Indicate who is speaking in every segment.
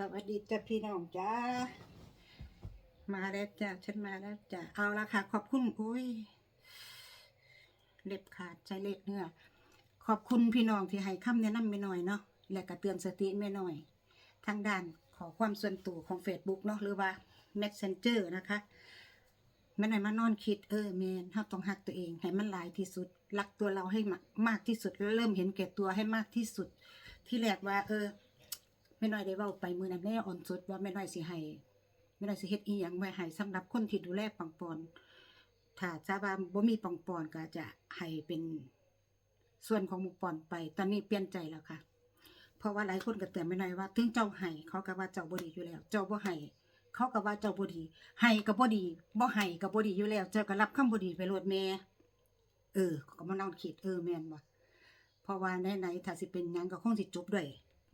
Speaker 1: สวัสดีจ้าพี่น้องจ้า มาแล้วจ้าฉันมาแล้วจ้าเอาละค่ะ ขอบคุณโอ้ยเล็บขาดใจเล็บเนื้อขอบคุณพี่น้องที่ให้คำแนะนำไม่น้อยเนาะและก็เตือนสติไม่น้อย ทางด้านขอความส่วนตัวของ Facebook เนาะหรือว่า Messenger นะคะม่นไหนมานอนคิดเออแมนเราต้องหักตัวเอง ให้มันหลายที่สุดรักตัวเราให้มากมากที่สุดแล้วเริ่มเห็นแก่ตัวให้มากที่สุด ที่แรกว่า เออ แม่น้อยได้เว้าไปมือนั้นแม่อ่อนสุดว่าแม่น้อยสิให้แม่น้อยสิเฮ็ดอีหยังไว้ให้สำหรับคนที่ดูแลปังปอนถ้าจะว่าบ่มีปังปอนก็จะให้เป็นส่วนของหมุกปอนไป ตอนนี้เปลี่ยนใจแล้วค่ะ เพราะว่าหลายคนก็เตือนแม่น้อยว่า ถึงเจ้าให้เขาก็ว่าเจ้าบ่ดีอยู่แล้ว เจ้าบ่ให้เขาก็ว่าเจ้าบ่ดีให้ก็บ่ดีบ่ให้ก็บ่ดีอยู่แล้ว เจ้าก็รับคำบ่ดีไปโลดแม่เออ ก็มานั่งคิดเออแม่นบ่เพราะว่าไหนๆถ้าสิเป็นหยังก็คงสิจบด้วย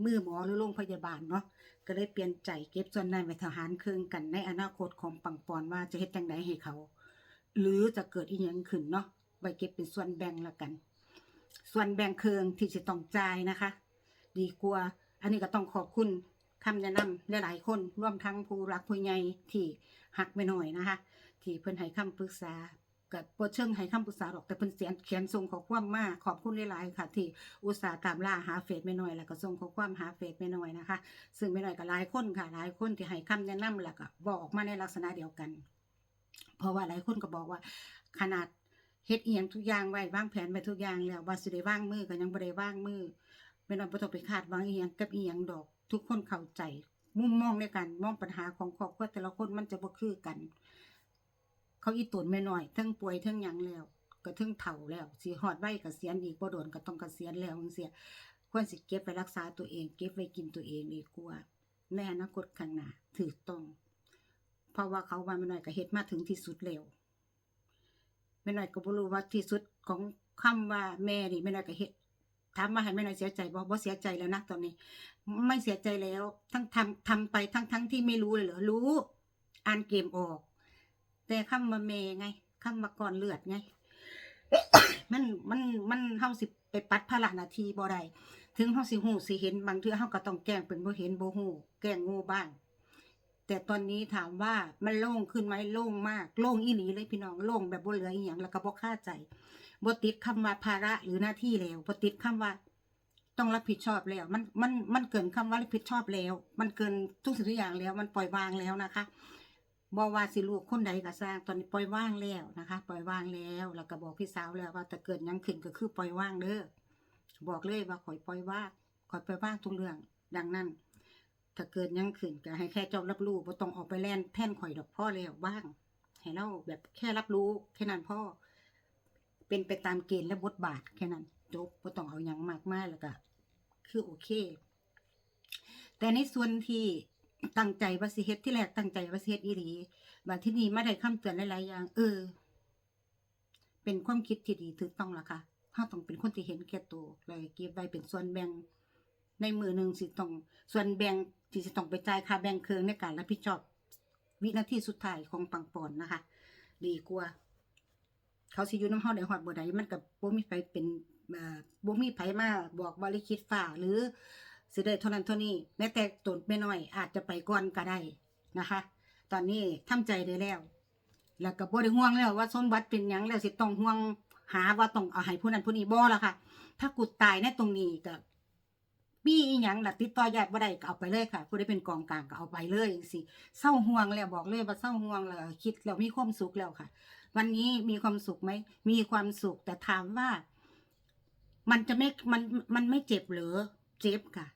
Speaker 1: มือหมอหรือโรงพยาบาลเนาะก็เลยเปลี่ยนใจเก็บส่วนนั้นไว้ทหารเครื่องกันในอนาคตของปังปอนว่าจะเฮ็ดจังไดให้เขา หรือจะเกิดอีหยังขึ้นเนาะไว้เก็บเป็นส่วนแบ่งละกัน ส่วนแบ่งเครื่องที่จะต้องจ่ายนะคะ ดีกว่า อันนี้ก็ต้องขอบคุณคำแนะนำหลายๆคนร่วมทั้งผู้รักผู้ใหญ่ที่หักไม่น้อยนะคะ ที่เพิ่นให้คำปรึกษา กับบ่เชิงให้คำปรึกษาหรอกแต่เพิ่นเสียนเขียนส่งข้อความมาขอบคุณหลายๆค่ะ ที่อุตส่าห์ตามล่าหาเฟซไม่น้อยแล้วก็ส่งข้อความหาเฟซไม่น้อยนะคะ ซึ่งไม่น้อยก็หลายคนค่ะหลายคนที่ให้คำแนะนำแล้วก็บอกออกมาในลักษณะเดียวกัน เพราะว่าหลายคนก็บอกว่าขนาดเฮ็ดเอียงทุกอย่างไว้วางแผนไว้ทุกอย่างแล้วว่าสิได้วางมือก็ยังบ่ได้วางมือไม่น้อยบ่ต้องไปคาดหวังเอียงกับเอียงดอก ทุกคนเข้าใจมุมมองในการมองปัญหาของครอบครัวแต่ละคนมันจะบ่คือกัน เขาอีตนแม่น้อยทั้งป่วยทั้งหยังแล้ว ก็ทั้งเฒ่าแล้วสิฮอดไว้เกษียณอีกบ่โดนก็ต้องเกษียณแล้วจังซี่ควรสิเก็บไว้รักษาตัวเอง เก็บไว้กินตัวเองดีกว่าในอนาคตข้างหน้าถูกต้อง เพราะว่าเขาว่าแม่น้อยก็เฮ็ดมาถึงที่สุดแล้วแม่น้อยก็บ่รู้ว่าที่สุดของคำว่าแม่นี่แม่น้อยก็เฮ็ดถามว่าให้แม่น้อยเสียใจบ่บ่เสียใจแล้วนะตอนนี้ ไม่เสียใจแล้ว ทั้งทำทำไปทั้งทั้งที่ไม่รู้เลยเหรอรู้ อ่านเกมออก แต่คำว่าแม่ไงคำว่าก่อนเลือดไง มันมันมันเฮาสิไปปัดภาระหนาทีบ่ได้ถึงเฮาสิฮู้สิเห็นบางเทื่อเฮาก็ต้องแกล้งเป็นบ่เห็นบ่ฮู้แกล้งโง่บ้าง แต่ตอนนี้ถามว่ามันโล่งขึ้นไหมโล่งมากโล่งอีหลีเลยพี่น้องโล่งแบบบ่เหลืออีหยังแล้วก็บ่ค่าใจบ่ติดคำว่าภาระหรือหน้าที่แล้วบ่ติดคำว่าต้องรับผิดชอบแล้ว มันมันมันเกินคำว่ารับผิดชอบแล้ว มันเกินทุกสิ่งทุกอย่างแล้ว มันปล่อยวางแล้วนะคะ บอกว่าสิลูกคนใดก็สร้างตอนนี้ปล่อยว่างแล้วนะคะ ปล่อยว่างแล้วแล้วก็บอกพี่สาวแล้วว่าถ้าเกิดยังขึ้นก็คือปล่อยว่างเด้อบอกเลยว่าขอยปล่อยว่างขอยปล่อยวางทุกเรื่องดังนั้น ถ้าเกิดยังขึ้นก็ให้แค่เจ้ารับรู้บ่ต้องออกไปแล่นแท่นข่อยดอกพ่อแล้วบ้าง ให้เราแบบแค่รับรู้แค่นั้นพ่อ เป็นไปตามเกณฑ์และบทบาทแค่นั้นจบบ่ต้องเอาหยังมากมายแล้วก็คือโอเค แต่ในส่วนที่ ตั้งใจว่าสิเฮ็ดที่แรกตั้งใจว่าสิเฮ็ดอีหลีบัดที่นี่มาได้คำเตือนหลายๆอย่าง เออ เป็นความคิดที่ดีถูกต้องละค่ะเฮาต้องเป็นคนที่เห็นแก่ตัวเลยเก็บไว้เป็นส่วนแบ่ง ในมือหนึ่งสิต้อง ส่วนแบ่งที่จะต้องไปจ่ายค่าแบ่งเครื่องในการรับผิดชอบ วินาทีสุดท้ายของปังปอนนะคะ ดีกว่าเขาสิอยู่น้ำเฮาได้ฮอดบ่ได้มันก็บ่มีไผเป็นบ่มีไผมาบอกว่าลิขิตฟ้าหรือ สิได้เท่านั้นเท่านี้แม้แต่ตนไม่น้อยอาจจะไปก่อนก็ได้นะคะ ตอนนี้ทำใจได้แล้ว แล้วก็บ่ได้ห่วงแล้วว่าสมบัติเป็นหยังแล้วสิต้องห่วงหาว่าต้องเอาให้ผู้นั้นผู้นี้บ่ละค่ะ ถ้ากูตายในตรงนี้ก็มีอีหยังล่ะติดต่อญาติบ่ได้ก็เอาไปเลยค่ะผู้ใดเป็นกองกลางก็เอาไปเลยจังซี่เศร้าห่วงแล้วบอกเลยว่าเศร้าห่วงแล้วคิดแล้วมีความสุขแล้วค่ะ วันนี้มีความสุขไหมมีความสุขแต่ถามว่า มันจะไม่มันมันไม่เจ็บหรือเจ็บค่ะ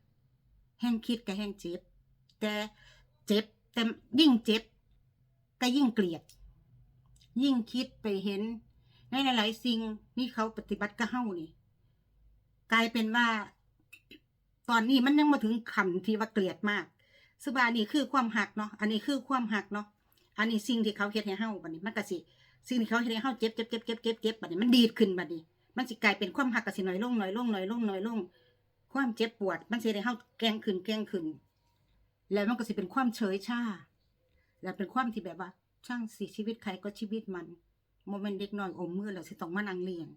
Speaker 1: แห้งคิดกับแห้งเจ็บ แต่เจ็บแต่ยิ่งเจ็บ ก็ยิ่งเกลียด ยิ่งคิดไปเห็น ในหลายๆสิ่งนี่เขาปฏิบัติกับเฮานี่กลายเป็นว่า ตอนนี้มันยังมาถึงคำที่ว่าเกลียดมากซึ่งว่านนี้คือความหักเนาะอันนี้คือความหักเนาะอันนี้สิ่งที่เขาเฮ็ดให้เฮาบัดนี้มันก็สิสิ่งที่เขาเฮ็ดให้เฮาเจ็บเจ็บเจ็บเจ็บเจ็บเจ็บบัดนี้มันดีดขึ้นบัดนี้ มันสิกลายเป็นความหักก็สิน้อยลงน้อยลงน้อยลงน้อยลง ความเจ็บปวด มันสิให้เฮาแกงขึ้นแกงขึ้น แล้วมันก็สิเป็นความเฉยชาแล้วเป็นความที่แบบว่า ช่างสิชีวิตใครก็ชีวิตมันโมเมนต์เด็กน้อยอมมือแล้วสิต้องมานั่งเลี้ยง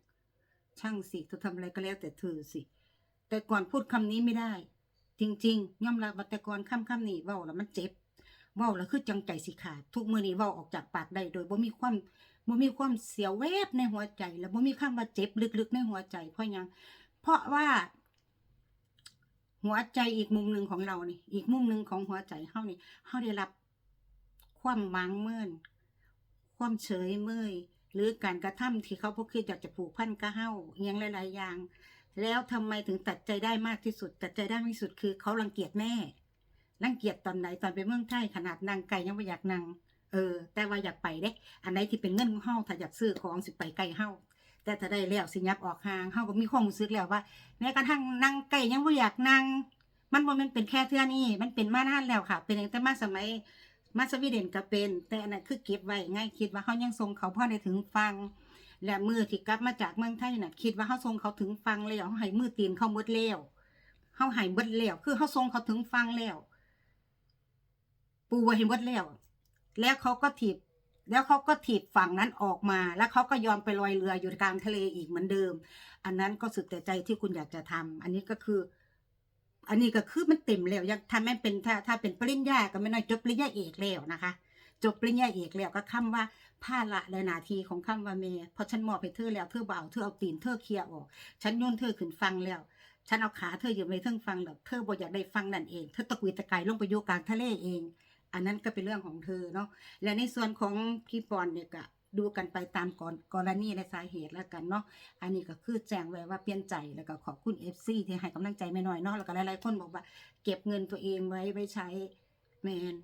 Speaker 1: ช่างสิเธอทำอะไรก็แล้วแต่เธอสิ แต่ก่อนพูดคำนี้ไม่ได้ จริงๆย่อมรับว่าแต่ก่อนค่ำค่ำนี่เว้าแล้วมันเจ็บเว้าแล้วคือจังใจสิขาดทุกมือนี้เว้าออกจากปากได้โดยบ่มีความบ่มีความเสียวแวบในหัวใจ แล้วบ่มีคำว่าเจ็บลึกๆในหัวใจ เพราะยังเพราะว่า หัวใจอีกมุมหนึ่งของเรานี่ อีกมุมหนึ่งของหัวใจเฮานี่เฮาได้รับ ความหมังเมินความเฉยเมยหรือการกระทำที่เขาพวกคืออยากจะผูกพันกับเฮาอหยังหลาย ๆ อย่าง แล้วทำไมถึงตัดใจได้มากที่สุด ตัดใจได้มากที่สุดคือเขารังเกียจแม่รังเกียจตอนไหนตอนไปเมืองไทยขนาดนางไก่ยังไม่อยากนางเออ แต่ว่าอยากไปเด้ อันไหนที่เป็นเงินของเฮาถ้าอยากซื้อของสิไปไกลเฮา แต่ถ้าได้แล้วสิยับออกห่างเฮาก็มีความรู้สึกแล้วว่า แม้กระทั่งนางไก่ยังไม่อยากนางมันบ่แมันเป็นแค่เทื่อนี้มันเป็นมานานแล้วค่ะ เป็นตั้งแต่มาสมัยมาสวีเดนก็เป็น แต่อันนั้นคือเก็บไว้ง่ายคิดว่าเขายังทรงเขาพ่อได้ถึงฟัง และมือที่กลับมาจากเมืองไทยน่ะ คิดว่าเขาทรงเขาถึงฟังแล้วเขาให้มือตีนเขาหมดแล้วเขาให้หมดแล้วคือเขาทรงเขาถึงฟังแล้ว ปูไว้ให้หมดแล้ว แล้วเขาก็ถีบ แล้วเขาก็ถีบฝั่งนั้นออกมา แล้วเขาก็ยอมไปลอยเรืออยู่กลางทะเลอีกเหมือนเดิม อันนั้นก็สุดแต่ใจที่คุณอยากจะทำอันนี้ก็คือ อันนี้ก็คือมันเต็มแล้วยังถ้าแม่เป็นถ้าถ้าเป็นปริญญาก็ไม่น้อยจบปริญญาเอกแล้วนะคะ จบปริญญาเอกแล้วก็คำว่าภาระและนาทีของคำว่าเมเพราะฉันมอบให้เธอแล้วเธอเบาเธอเอาตีนเธอเคลียร์ออก ฉันโยนเธอขึ้นฟังแล้วฉันเอาขาเธออยู่ในเทิงฟังแล้วเธอบ่อยากได้ฟังนั่นเอง เธอตะกุยตะกายลงไปอยู่กลางทะเลเอง อันนั้นก็เป็นเรื่องของเธอเนาะและในส่วนของพี่ปอนเนี่ยก็ดูกันไปตามก่อนกรณีและสาเหตุแล้วกันเนาะ อันนี้ก็คือแจ้งไว้ว่าเปลี่ยนใจแล้วก็ขอบคุณ FC ที่ให้กำลังใจแม่น้อยเนาะแล้วก็หลายๆคนบอกว่า เก็บเงินตัวเองไว้ไว้ใช้แมน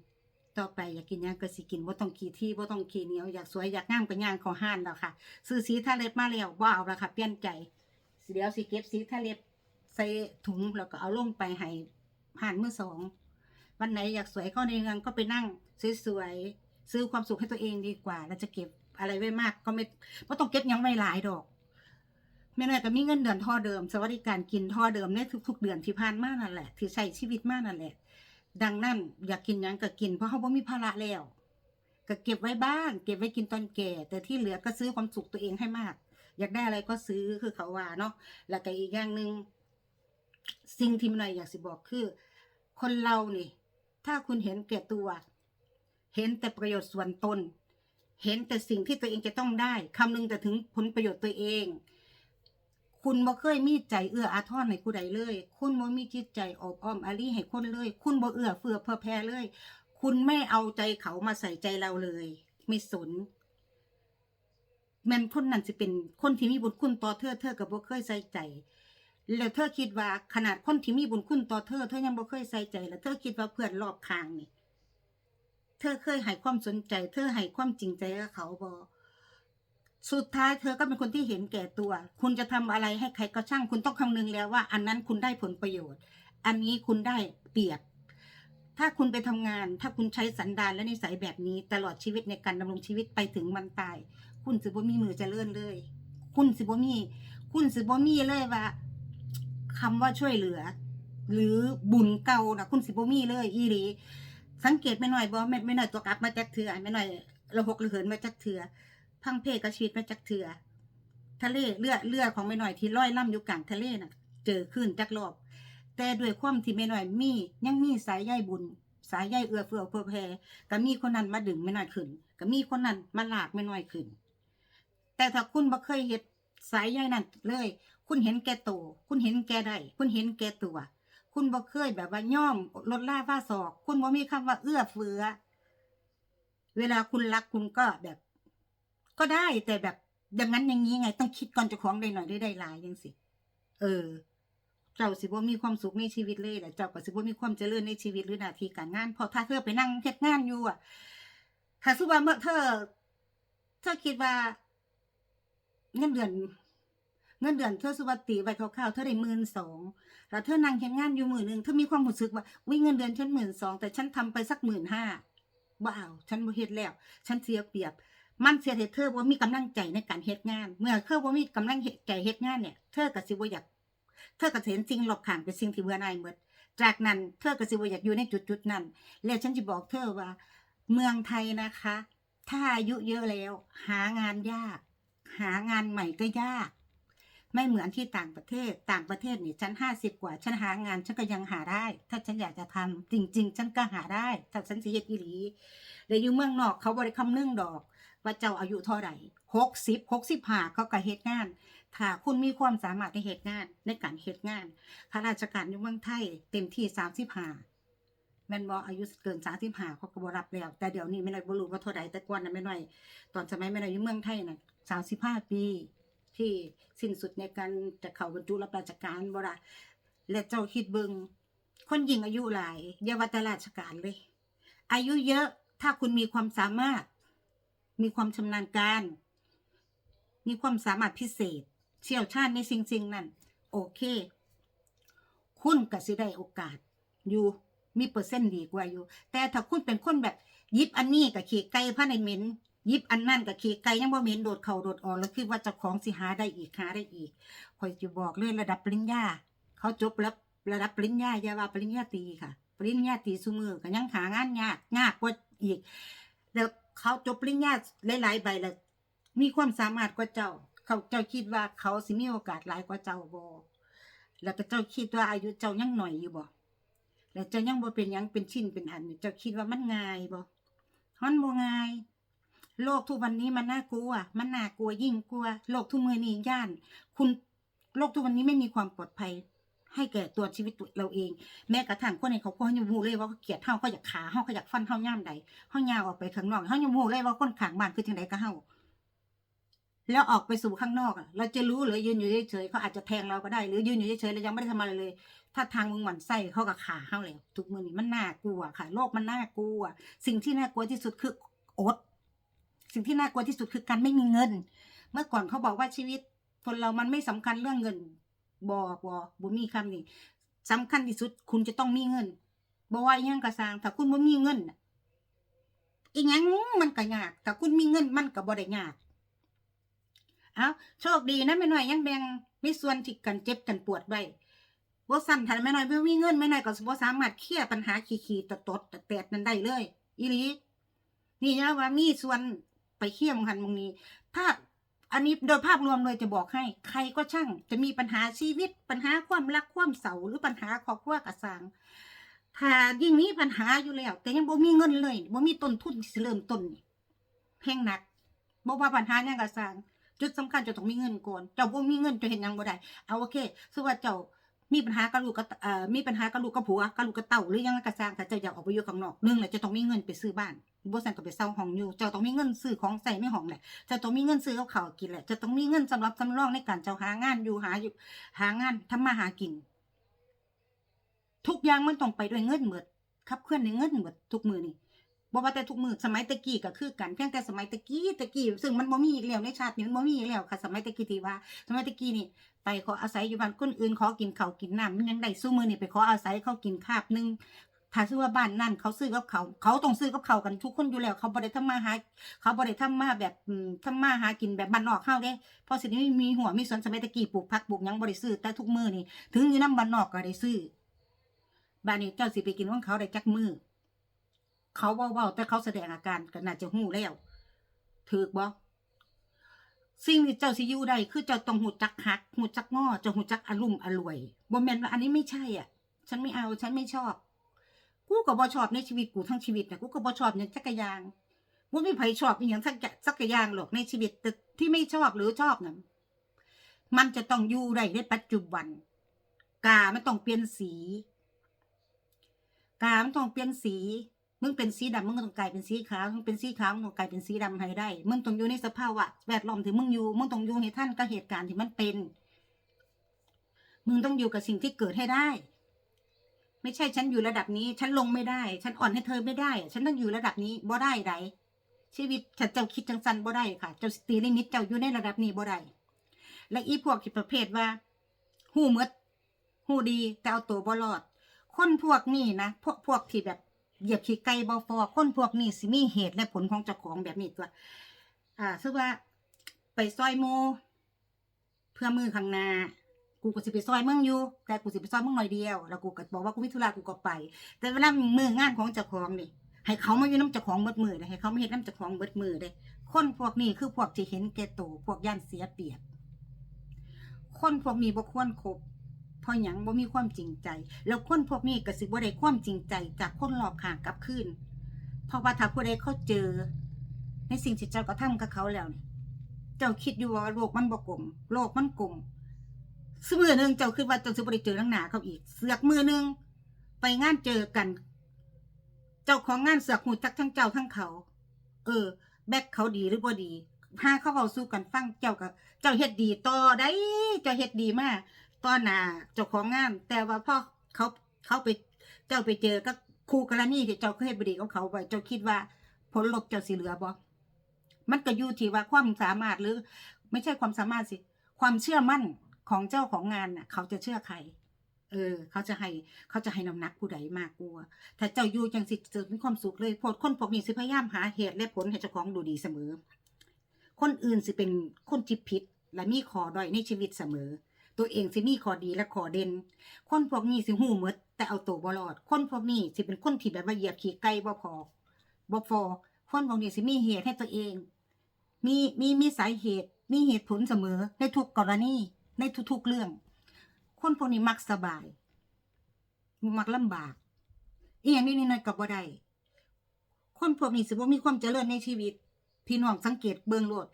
Speaker 1: ต่อไปอยากกินหยังก็สิกินบ่ต้องขี้ที่บ่ต้องขี้เหนียวอยากสวยอยากงามก็ย่างเขอห้านแล้วค่ะ ซื้อสีทาเล็บมาแล้วบ่เอาละค่ะ เปลี่ยนใจเดี๋ยวสิเก็บสีทาเล็บใส่ถุงแล้วก็เอาลงไปให้ห่านมือสอง วันไหนอยากสวยเข้าในเงินก็ไปนั่งสวยๆซื้อความสุขให้ตัวเองดีกว่าแล้วจะเก็บอะไรไว้มาก ก็ไม่บ่ต้องเก็บยังไว้หลายดอกแม่น้อยก็มีเงินเดือนท่อเดิม สวัสดิการกินท่อเดิมในทุก ๆ เดือนที่ผ่านมานั่นแหละที่ใช้ชีวิตมานั่นแหละ ดังนั้นอยากกินยังก็กินเพราะเขาบ่มีภาระแล้วก็เก็บไว้บ้าง เก็บไว้กินตอนแก่ แต่ที่เหลือก็ซื้อความสุขตัวเองให้มาก อยากได้อะไรก็ซื้อคือเขาว่าเนาะแล้วก็อีกอย่างหนึ่งสิ่งที่แม่น้อยอยากสิบอกคือ คนเรานี่ ถ้าคุณเห็นแก่ตัว เห็นแต่ประโยชน์ส่วนตน เห็นแต่สิ่งที่ตัวเองจะต้องได้คำนึงแต่ถึงผลประโยชน์ตัวเอง คุณบ่เคยมีใจเอื้ออาทรให้ผู้ใดเลย คุณบ่มีจิตใจอบอ้อมอารีให้คนเลย คุณบ่เอื้อเฟื้อเพื่อแผ่เลย คุณไม่เอาใจเขามาใส่ใจเราเลย ไม่สนแม่นคนนั้นสิเป็นคนที่มีบุญคุณต่อเธอเธอก็บ่เคยใส่ใจ แล้วเธอคิดว่าขนาดคนที่มีบุญคุณต่อเธอเธอยังบ่เคยใส่ใจ แล้วเธอคิดว่าเพื่อนรอบข้างนี่เธอเคยให้ความสนใจ เธอให้ความจริงใจกับเขาบอสุดท้ายเธอก็เป็นคนที่เห็นแก่ตัว คุณจะทำอะไรให้ใครก็ช่าง คุณต้องคำนึงแล้วว่า อันนั้นคุณได้ผลประโยชน์ อันนี้คุณได้เปรียบ ถ้าคุณไปทำงาน ถ้าคุณใช้สันดานและนิสัยแบบนี้ ตลอดชีวิตในการดำรงชีวิตไปถึงวันตาย คุณสิบ่มีมือจะเลื่อนเลย คุณสิบ่มี คุณสิบ่มีเลยว่า คำว่าช่วยเหลือ หรือบุญเก่านะคุณสิบมีเลยอีหลีสังเกตไม่หน่อยบ่แม่ไม่หน่อยตัวกลับมาจากเถื่อไม่หน่อยระหกระเหินมาจากเถื่อพังเพกระชีดมาจากเถื่อทะเลเลือดเลือดของไม่หน่อยที่ลอยล่ำอยู่กลางทะเลน่ะ เจอขึ้นจักรอบ แต่ด้วยความที่ไม่หน่อยมี ยังมีสายใยบุญ สายใยเอื้อเฟื้อเพื่อแผ่ก็มีคนนั้นมาดึงไม่หน่อยขึ้นก็มีคนนั้นมาลากไม่หน่อยขึ้น แต่ถ้าคุณบ่เคยเห็ดสายใยนั้นเลย คุณเห็นแก่โตวคุณเห็นแก่ได้ คุณเห็นแก่ตัว คุณบ่เคยแบบว่าย่อมลดล่าว่าศอก คุณบ่มีคำว่าเอื้อเฟื้อ เวลาคุณรักคุณก็แบบ ก็ได้แต่แบบอย่างนั้นอย่างนี้ไง ต้องคิดก่อนจะของได้หน่อยได้ได้หลายยังสิ เออ เจ้าสิบ่มีความสุขในชีวิตเลยแหละเจ้าก็สิบ่มีความเจริญในชีวิตหรือหน้าที่การงานเพราะถ้าเธอไปนั่งเฮ็ดงานอยู่อะถ้าสุว่าเมื่อเธอเธอคิดว่าเงินเดือน เงินเดือนเธอสุวัสติไว้คร่าวๆเธอได้หมื่นสองแล้วเธอนั่งเฮ็ดงานอยู่หมื่นหนึ่งเธอมีความรู้สึกว่าวิ่งเงินเดือนฉันหมื่นสองแต่ฉันทำไปสักหมื่นห้าบ่เอาฉันบ่เฮ็ดแล้ว ฉันเสียเปรียบ มันเสียให้เธอบ่ามีกำลังใจในการเฮ็ดงาน เมื่อเธอบ่ามีกำลังใจเฮ็ดงานเนี่ยเธอก็สิบ่อยากเธอก็สิเห็นสิ่งรอบข้างเป็นสิ่งที่เบื่อหน่ายหมดจากนั้นเธอก็สิบ่อยากอยู่ในจุดๆนั้น แล้วฉันจะบอกเธอว่า เมืองไทยนะคะ ถ้าอายุเยอะแล้ว หางานยาก หางานใหม่ก็ยาก ไม่เหมือนที่ต่างประเทศต่างประเทศนี่ฉันห้าสิบกว่าฉันหางานฉันก็ยังหาได้ ถ้าฉันอยากจะทำจริง ๆ ฉันก็หาได้ถ้าฉันสิเฮ็ดอีหลีแต่อยู่เมืองนอกเขาบริคำนึงดอก ว่าเจ้าอายุเท่าไหร่หกสิบหกสิบห้าเขาก็เฮ็ดงานถ้าคุณมีความสามารถในเหตุงานในการเหตุงานข้าราชการในเมืองไทยเต็มที่สามสิบห้าแม่นบออายุเกินสามสิบห้าเขาก็บรับแล้ว แต่เดี๋ยวนี้ไม่น้อยบรูว่าเท่าไหร่แต่ก่อนนั้นไม่น้อย ตอนสมัยไม่น้อยอยู่เมืองไทยน่ะสามสิบห้าปี ที่สิ้นสุดในการจะเข้าบรรจุรับราชการบ่ละและเจ้าคิดเบิงคนหญิงอายุหลายอย่าว่าแต่ราชการเลย อายุเยอะถ้าคุณมีความสามารถ มีความชำนาญการ มีความสามารถพิเศษ เชี่ยวชาญในสิ่งสิ่งนั้น โอเค คุณก็สิได้โอกาส อยู่มีเปอร์เซ็นต์ดีกว่าอยู่ แต่ถ้าคุณเป็นคนแบบยิบอันนี้กับขี่ไก่พระในเหม็น ยิบอันนั่นกับขี่ไก่ยังบ่เหม็นโดดเข่าโดดออกแล้วคือว่าเจ้าของสิหาได้อีกหาได้อีกคอยจะบอกเลยระดับปริญญาเขาจบแล้วระดับปริญญาอย่าว่าปริญญาตีค่ะ ปริญญาตีสุมือก็ยังหางานยากยากกว่าอีก แล้วเขาจบปริญญาหลายๆใบแล้วมีความสามารถกว่าเจ้า เขาเจ้าคิดว่าเขาสิมีโอกาสหลายกว่าเจ้าบ่แล้วก็เจ้าคิดว่าอายุเจ้ายังหน่อยอยู่บ่แล้วเจ้ายังบ่เป็นยังเป็นชิ้นเป็นอันเจ้าคิดว่ามันง่ายบ่มันบ่ง่าย โลกทุกวันนี้มันน่ากลัว มันน่ากลัวยิ่งกลัว โลกทุกมือนี้ย่าน คุณโลกทุกวันนี้ไม่มีความปลอดภัย ให้แก่ตัวชีวิตตัวเราเอง แม้กระทั่งคนในเขาก็ยังมูเลยว่าเขาเกลียดเฮาเขาอยากขาเฮาเขาอยากฟันเฮาย่ามใดเฮายาวออกไปข้างนอกเฮายังมูเลยว่าคนขางบ้านคือจังไดก็เฮาแล้วออกไปสู่ข้างนอกเราจะรู้หรือยืนอยู่เฉยๆเขาอาจจะแทงเราก็ได้ หรือยืนอยู่เฉยๆแล้วยังไม่ได้ทำอะไรเลย ถ้าทางมึงหมั่นไส้เขากับขาเขาแล้วทุกมือนี้มันน่ากลัวค่ะ โลกมันน่ากลัว สิ่งที่น่ากลัวที่สุดคืออด สิ่งที่น่ากลัวที่สุดคือการไม่มีเงิน เมื่อก่อนเขาบอกว่าชีวิต คนเรามันไม่สำคัญเรื่องเงินบอบอบมีคำนี้สำคัญที่สุด คุณจะต้องมีเงินบอกว่ายังกระสร้างถ้าคุณไม่มีเงินน่ะอีหยังมันก็ยากถ้าคุณมีเงินมันก็บ่ได้ยากเอาโชคดีนะแม่น้อยยังแบ่งมีส่วนที่กันเจ็บกันปวดไว้ว่าสั่นทันแม่น้อยไม่มีเงินแม่น้อยก็บ่สามารถเคลียร์ปัญหาขี้ๆตดตดๆแตดนั้นได้เลย อีหลีนี่นะว่ามีส่วน ไปเคลียมงหันมงนี้ภาพอันนี้โดยภาพรวมเลยจะบอกให้ ใครก็ช่าง จะมีปัญหาชีวิต ปัญหาความรักความเศร้าหรือปัญหาครอบครัวกระสางถ้ายิ่งมีปัญหาอยู่แล้ว แต่ยังบ่มีเงินเลยบ่มีต้นทุนที่สิเริ่มต้นนี่แพงหนักบ่ว่าปัญหาหยังกระสางจุดสำคัญจะต้องมีเงินก่อนเจ้าบ่มีเงินจะเห็นยังบ่ได้เอาโอเคสมมติว่าเจ้า มีปัญหากับลูกกับเอ่อมีปัญหากับลูกกับผัวกับลูกกับเต้าหรือยังกระซางถ้าเจ้าอยากออกไปอยู่ข้างนอกหนึ่งแหละจะต้องมีเงินไปซื้อบ้านบ่ซั่นก็ไปเช่าห้องอยู่เจ้าต้องมีเงินซื้อของใส่ในห้องแหละเจ้าต้องมีเงินซื้อกับข้าวกินแหละจะต้องมีเงินสำหรับสำรองในการเจ้าหางานอยู่หาอยู่หางานทำมาหากิน ทุกอย่างมันต้องไปด้วยเงินหมดขับเคลื่อนในเงินหมดทุกมือนี่บ่ว่าแต่ทุกมือสมัยตะกี้ก็คือกันเพียงแต่สมัยตะกี้ตะกี้ซึ่งมันบ่มีอีกแล้วในชาตินี้มันบ่มีอีกแล้วค่ะ สมัยตะกี้ที่ว่า สมัยตะกี้นี่ ไปขออาศัยอยู่บ้านคนอื่นขอกินข้าวกินน้ำมันยังได้สู้มือนี่ไปขออาศัยเขากินคาบหนึงถ้าซื้อว่าบ้านนั่นเขาซื้อกับเขา เขาต้องซื้อกับเขากันทุกคนอยู่แล้ว เขาบ่ได้ทมาหา เขาบ่ได้ทมาแบบอืมทำมาหากินแบบบ้านนอกเฮาเด้เพราะสินี้มีหัวมีสวนสมัยตะกี้ปลูกผักปลูกยังบ่ได้ซื้อแต่ทุกมื้อนี่ถึงอยู่นำบ้านนอกก็ได้ซื้อบ้านนี้เจ้าสิไปกินของเขาได้จักมือเขาเว้าๆแต่เขาแสดงอาการก็น่าจะหู้แล้วถูกบ่ สิ่งที่เจ้าสิอยู่ได้คือเจ้าต้องหูจักฮักหูจักง้อเจ้าหูจักอารมณ์อร่วยบ่แม่นว่าอันนี้ไม่ใช่อะ ฉันไม่เอาฉันไม่ชอบ กูก็บ่ชอบในชีวิตกูทั้งชีวิตนะกูก็บ่ชอบอย่างจักรยานบ่มีไผชอบอหย่างสักอย่างสักอย่างหรอกในชีวิตแต่ที่ไม่ชอบหรือชอบน่ะมันจะต้องอยู่ได้ในปัจจุบัน กามันต้องเปลี่ยนสี กามันต้องเปลี่ยนสี มึงเป็นสีดำมึงต้องกลายเป็นสีขาวมึงเป็นสีขาวมึงต้องกลายเป็นสีดำให้ได้ มึงต้องอยู่ในสภาวะแวดล้อมที่มึงอยู่ มึงต้องอยู่ให้ท่านกับเหตุการณ์ที่มันเป็น มึงต้องอยู่กับสิ่งที่เกิดให้ได้ ไม่ใช่ฉันอยู่ระดับนี้ ฉันลงไม่ได้ ฉันอ่อนให้เธอไม่ได้ ฉันต้องอยู่ระดับนี้บ่ได้ไดชีวิตฉันเจ้าคิดจังสันบ่ได้ค่ะ เจ้าตีลิมิตเจ้าอยู่ในระดับนี้บ่ได้และอีพวกที่ประเภทว่า หูหมดหูดีแต่เอาตัวบ่รอด คนพวกนี้นะพวกพวกที่แบบ เหยียบขี้ไก่บ่ฟอคนพวกนี้สิมีเหตุและผลของเจ้าของแบบนี้ตัว อ่าซึ่งว่าไปซอยโม เพื่อมือข้างหน้ากูก็สิไปซอยมึงอยู่ แต่กูสิไปซอยมึงหน่อยเดียว แล้วกูก็บอกว่ากูมีธุระกูก็ไป แต่เวลามืองานของเจ้าของนี่ ให้เขามาอยู่น้ำเจ้าของเบิดมือเลยให้เขาไมาเฮ็ดน้ำเจ้าของเบิดมือเลยคนพวกนี้คือพวกที่เห็นแก่ตัวพวกย่านเสียเปรียบ คนพวกนี้บ่ควรคบ ราะหยังบ่มีความจริงใจ แล้วคนพวกนี้ก็สิบ่ได้ความจริงใจ จากคนรอบข้างกลับคืนเพราะว่าถ้าผู้ใดเขาเจอ ในสิ่งที่เจ้ากระทำกับเขาแล้วนี่เจ้าคิดอยู่ว่าโลกมันบ่กลมโลกมันกลมสมือหนึงเจ้าคิดว่าเจ้าสิบ่ได้เจอนังหนาเขาอีก เสือกมือหนึงไปงานเจอกัน เจ้าของงานเสือกหูจักทั้งเจ้าทั้งเขา เออ แบกเขาดีหรือบ่ดีพาเขาเว้าสู้กันฟังเจ้าก็เจ้าเฮ็ดดีต่อได้ เจ้าเฮ็ดดีมาก ต่อหน้าเจ้าของงาน แต่ว่าพ่อเขาเขาไปเจ้าไปเจอกับคู่กรณีที่เจ้าเคยบดีกับเขาไว้เจ้าคิดว่าผลลบเจ้าสิเหลือบ่มันก็อยู่ที่ว่าความสามารถหรือ ไม่ใช่ความสามารถสิ ความเชื่อมั่นของเจ้าของงานน่ะ เขาจะเชื่อใคร เออ เขาจะให้เขาจะให้น้ำหนักผู้ใดมากกว่าถ้าเจ้าอยู่จังสิจะมีความสุขเลยโพดคนพวกนี้สิพยายามหาเหตุและผลให้เจ้าของดูดีเสมอ คนอื่นสิเป็นคนที่ผิดและมีขอด้อยในชีวิตเสมอ ตัวเองสิมีข้อดีและข้อเด่นคนพวกนี้สิหูหมดแต่เอาตัวบ่รอด คนพวกนี้สิเป็นคนที่แบบว่าเหยียบขี้ไก่บ่พอบ่พอคนพวกนี้สิมีเหตุให้ตัวเอง มีมีมีสาเหตุ มีเหตุผลเสมอในทุกกรณีในทุกๆเรื่อง คนพวกนี้มักสบาย มักลำบากอีอย่างนี้นี่นั่นกับบ่ได้คนพวกนี้สิบ่มีความเจริญในชีวิต พี่น้องสังเกตเบิ่งโลด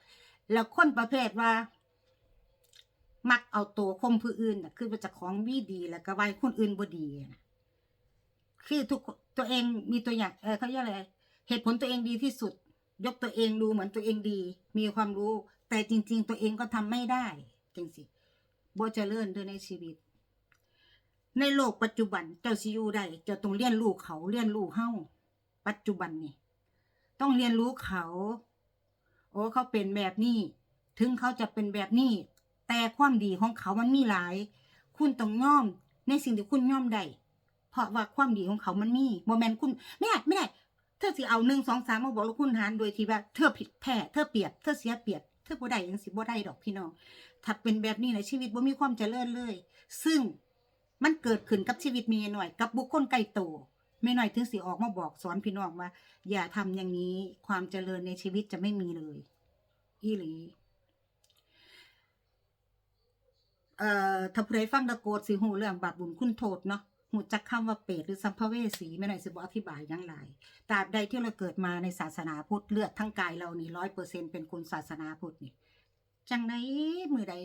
Speaker 1: แล้วคนประเภทว่า มักเอาตัวคมผู้อื่นน่ะคือว่าเจะของวีดี แล้วก็ไว้คนอื่นบ่ดีนะคือทุกตัวเองมีตัวอย่างเออเขาเรียกอะไรเหตุผลตัวเองดีที่สุด ยกตัวเองดูเหมือนตัวเองดี มีความรู้ แต่จริง ๆ ตัวเองก็ทำไม่ได้จริงสิบ่เจริญเด้วยในชีวิต ในโลกปัจจุบันเจ้าสิอยู่ได้เจ้าต้องเรียนรู้เขาเรียนรู้เฮาปัจจุบันนี่ต้องเรียนรู้เขา โอ้เขาเป็นแบบนี้ ถึงเขาจะเป็นแบบนี้ แต่ความดีของเขามันมีหลาย คุณต้องย่อมในสิ่งที่คุณย่อมได้เพราะว่าความดีของเขามันมีโมเมนคุณไม่ได้ไม่ได้เธอสิเอาหนึ่งสองสามมาบอกแล้วคุณหารโดยที่ว่าเธอผิดแพ้เธอเปรียบเธอเสียเปรียบเธอบ่ได้ยังสิบ่ได้ดอกพี่น้องถ้าเป็นแบบนี้ในชีวิตบ่มีความเจริญเลย ซึ่งมันเกิดขึ้นกับชีวิตเมียหน่อย กับบุคคลใกล้ตัวแม่หน่อยถึงสิออกมาบอกสอนพี่น้องว่า อย่าทำอย่างนี้ความเจริญในชีวิตจะไม่มีเลย อีหลี เอ่อถ้าผู้ใดฟังตะโกดสิหูเรื่องบาปบุญคุณโทษเนาะหูจักคำว่าเปรตหรือสัมภเวสีไม่หน่อยสิบอธิบายยังไรตราบใดที่เราเกิดมาในศาสนาพุทธเลือดทั้งกายเรานี่ร้อยเปอร์เซ็นเป็นคนศาสนาพุทธนี่จังไดมือใด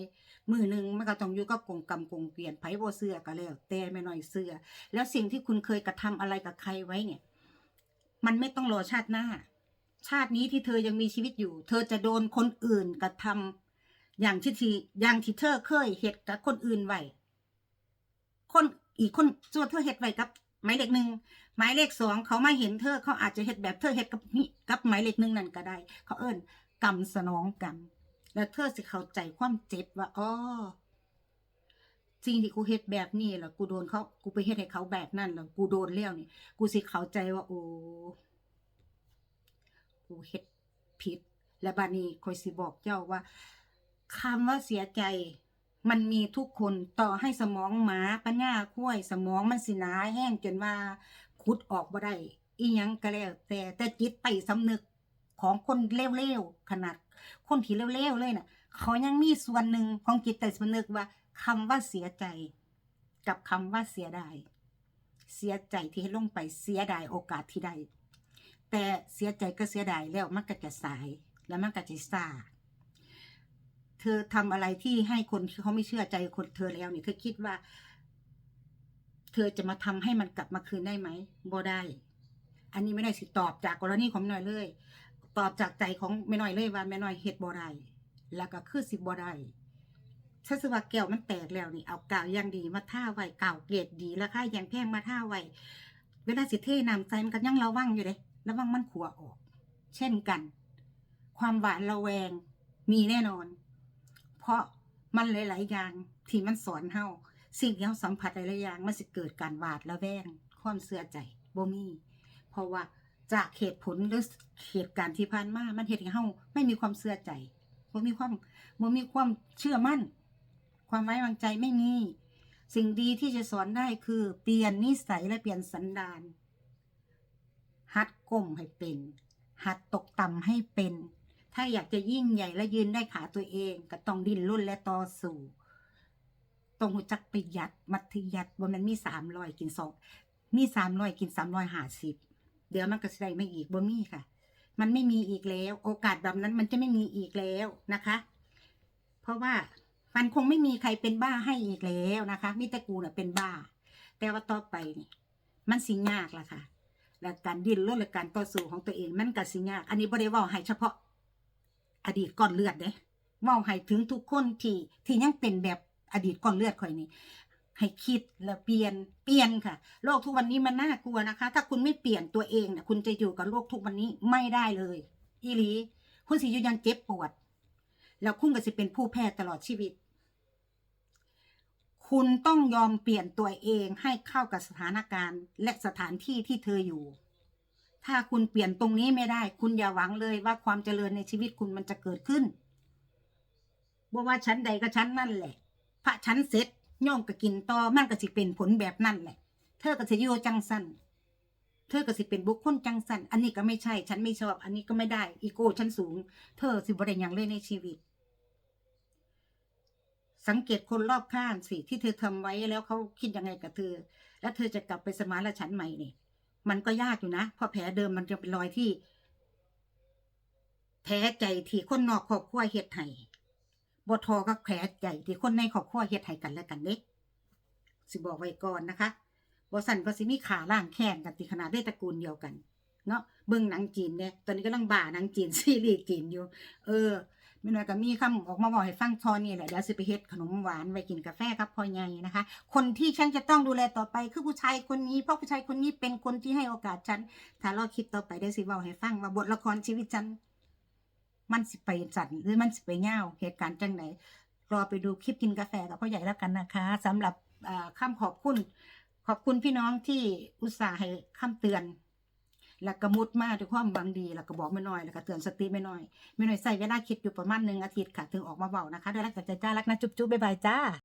Speaker 1: มือหนึ่งมันก็ต้องอยู่กับกงกรรมกงเปลี่ยนไผ่บ่เสื้อก็แล้วแต่ไม่หน้อยเสื้อ แล้วสิ่งที่คุณเคยกระทำอะไรกับใครไว้เนี่ย มันไม่ต้องรอชาติหน้า ชาตินี้ที่เธอยังมีชีวิตอยู่ เธอจะโดนคนอื่นกระทำ อย่างที่ที่อย่างที่เธอเคยเหตุกับคนอื่นไว้คนอีกคนส่วนเธอเหตุไว้กับหมายเลขหนึ่งหมายเลขสองเขาไม่เห็นเธอเขาอาจจะเหตุแบบเธอเหตุกับนี่กับหมายเลขหนึ่งนั่นก็ได้ เขาเอิ้นกรรมสนองกรรมแล้วเธอสิเข้าใจความเจ็บว่าอ๋อสิ่งที่กูเฮ็ดแบบนี้แล้วกูโดนเขากูไปเฮ็ดให้เขาแบบนั้นแล้วกูโดนแล้วนี่กูสิเข้าใจว่า โอ้กูเฮ็ดผิด และบัดนี้คอยสิบอกเจ้าว่า คำว่าเสียใจ มันมีทุกคนต่อให้สมองหมาปัญญาคุ้ยสมองมันสิหนาแห้งจนว่าขุดออกบ่ได้อียังก็แล้วแต่แต่จิตใต้สำนึกของคนเลวๆขนาด คนที่เลวๆเลยน่ะ เขายังมีส่วนหนึ่งของจิตใต้สำนึกว่าคำว่าเสียใจ กับคำว่าเสียดายเสียใจที่ให้ลงไปเสียดายโอกาสที่ได้แต่เสียใจก็เสียดายแล้วมันก็จะสายแล้วมันก็จะซา เธอทำอะไรที่ให้คนที่เขาไม่เชื่อใจคนเธอแล้วเนี่ยเธอคิดว่า เธอจะมาทำให้มันกลับมาคืนได้ไหมบ่ได้ อันนี้ไม่ได้สิตอบจากกรณีของแม่น้อยเลย ตอบจากใจของแม่น้อยเลยว่าแม่น้อยเฮ็ดบ่ได้แล้วก็คือสิบ่ได้ถ้าสว่าแก้วมันแตกแล้วนี่เอากาวย่างดีมาท่าไว้กาวเกรดดีราคาอย่างแพงมาท่าไว้เวลาสิเทน้ำใส่มันก็ยังระวังอยู่เด้ระวังมันขัวออก เช่นกัน ความหวานระแวงมีแน่นอน ราะมันหลาย ๆ อย่างที่มันสอนเฮาสิ่งที่เฮาสัมผัสหลายๆอย่างมันสิเกิดการหวาดระแวงความเสื่อใจบ่มี เพราะว่าจากเหตุผลหรือเหตุการณ์ที่ผ่านมา มันเฮ็ดให้เฮาไม่มีความเสื่อใจบ่มีความบ่มีความเชื่อมั่น ความไว้วางใจไม่มี สิ่งดีที่จะสอนได้คือเปลี่ยนนิสัยและเปลี่ยนสันดานหัดก้มให้เป็น หัดตกต่ำให้เป็น ถ้าอยากจะยิ่งใหญ่และยืนได้ขาตัวเอง ก็ต้องดิ้นรนและต่อสู้ต้องหูจักประหยัด มัธยัดว่ามันมีสามร้อยกินสองมีสามร้อยกินสามร้อยห้าสิบเดี๋ยวมันก็สิได้ไม่อีกบ่มีค่ะ มันไม่มีอีกแล้ว โอกาสแบบนั้นมันจะไม่มีอีกแล้วนะคะ เพราะว่ามันคงไม่มีใครเป็นบ้าให้อีกแล้วนะคะมิต่กูเน่ะเป็นบ้า แต่ว่าต่อไปนี่มันสิยากละค่ะและการดิ้นรนและการต่อสู้ของตัวเองมันก็สิยาก อันนี้บ่ได้เว้าให้เฉพาะ อดีตก่อนเลือดเด้เว้าให้ถึงทุกคนที่ที่ยังเป็นแบบอดีตก่อนเลือดข่อยนี่ให้คิดแล้วเปลี่ยนเปลี่ยนค่ะ โลกทุกวันนี้มันน่ากลัวนะคะ ถ้าคุณไม่เปลี่ยนตัวเองเนี่ยคุณจะอยู่กับโลกทุกวันนี้ไม่ได้เลย อีหลี คุณสิอยู่ยังเจ็บปวด แล้วคุณก็สิเป็นผู้แพ้ตลอดชีวิต คุณต้องยอมเปลี่ยนตัวเองให้เข้ากับสถานการณ์และสถานที่ที่เธออยู่ ถ้าคุณเปลี่ยนตรงนี้ไม่ได้ คุณอย่าหวังเลยว่าความเจริญในชีวิตคุณมันจะเกิดขึ้นบ่ว่าชั้นใดก็ชั้นนั่นแหละ พระชั้นเสร็จย่อมก็กินต่อมันก็สิเป็นผลแบบนั่นแหละ เธอก็สิอยู่จังสันเธอก็สิเป็นบุคคลจังสันอันนี้ก็ไม่ใช่ ฉันไม่ชอบ อันนี้ก็ไม่ได้ อีโก้ฉันสูง เธอสิบ่ได้หยังเลยในชีวิต สังเกตคนรอบข้างสิที่เธอทำไว้แล้วเขาคิดยังไงกับเธอ แล้วเธอจะกลับไปสมานฉันใหม่นี่ มันก็ยากอยู่นะเพราะแผลเดิมมันจะเป็นรอยที่แผลใจที่คนนอกครอบครัวเฮ็ดให้บ่ทอก็แผลใจที่คนในครอบครัวเฮ็ดให้กันและกันเด้สิบอกไว้ก่อนนะคะบ่สั่นก็สิมีขาล่างแข้งกันติขนาดได้ตระกูลเดียวกัน เนาะเบิ่งหนังจีนเนี่ยตอนนี้ก็ลังบ่าหนังจีนซีรีส์จีนอยู่ เออ ไม่น้อยก็มีคำออกมาบอกให้ฟังทอนี่แหละเดี๋ยวสิไปเฮ็ดขนมหวานไว้กินกาแฟครับพ่อใหญ่นะคะ คนที่ฉันจะต้องดูแลต่อไปคือผู้ชายคนนี้ เพราะผู้ชายคนนี้เป็นคนที่ให้โอกาสฉัน ถ้ารอคลิปต่อไปได้สิเว้าให้ฟังว่าบทละครชีวิตฉันมันสิไปจัดหรือมันสิไปเง่าเหตุการณ์จังไหนรอไปดูคลิปกินกาแฟกับพ่อใหญ่แล้วกันนะคะสำหรับอ่าขอบคุณ ขอบคุณพี่น้องที่อุตส่าห์ให้คำเตือน แล้วก็มุดมาด้วยความบางดี แล้วก็บอกไม่น้อย แล้วก็เตือนสติไม่น้อยไม่น้อยใส่เวลาคิดอยู่ประมาณหนึ่งอาทิตย์ค่ะ ถึงออกมาเบานะคะด้วยรักจากใจจ้ารักนะจุ๊บจุ๊บบ๊ายบายจ้า